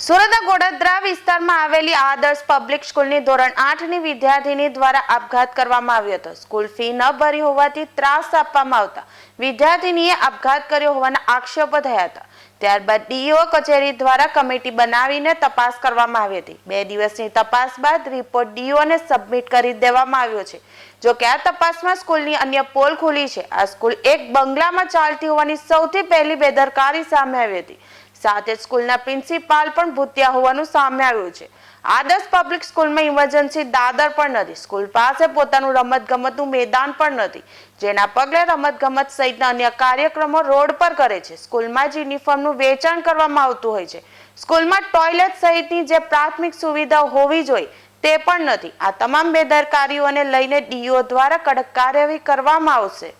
સુરતના ગોડદરા વિસ્તારમાં આવેલી આદર્શ પબ્લિક સ્કૂલની ધોરણ આઠની વિદ્યાર્થીની દ્વારા આપઘાત કરવામાં આવ્યો હતો. સ્કૂલ ફી ન ભરી હોવાથી ત્રાસ આપવામાં આવતા વિદ્યાર્થીનીએ આપઘાત કર્યો હોવાના આક્ષેપો થયા હતા. ત્યારબાદ ડીઓ કચેરી દ્વારા કમિટી બનાવીને તપાસ કરવામાં આવી હતી. બે દિવસની તપાસ બાદ રિપોર્ટ ડીઓને સબમિટ કરી દેવામાં આવ્યો છે. જો કે આ તપાસમાં સ્કૂલની અન્ય પોલ ખુલી છે. આ સ્કૂલ એક બંગલામાં ચાલતી હોવાની સૌથી પહેલી બેદરકારી સામે આવી હતી. સાથે સ્કૂલના પ્રિન્સિપાલ પણ ભૂત્યા હોવાનું સામે આવ્યું છે. આદર્શ પબ્લિક સ્કૂલમાં ઇમરજન્સી દાદર પણ નથી. સ્કૂલ પાસે પોતાનું રમતગમતનું મેદાન પણ નથી. જેના પગલે રમતગમત સહિતના અન્ય કાર્યક્રમો રોડ પર કરે છે. સ્કૂલમાં જ યુનિફોર્મનું વેચાણ કરવામાં આવતું હોય છે. સ્કૂલમાં ટોયલેટ સહિતની જે પ્રાથમિક સુવિધાઓ હોવી જોઈએ તે પણ નથી. આ તમામ બેદરકારીઓને લઈને ડીઓ દ્વારા કડક કાર્યવાહી કરવામાં આવશે.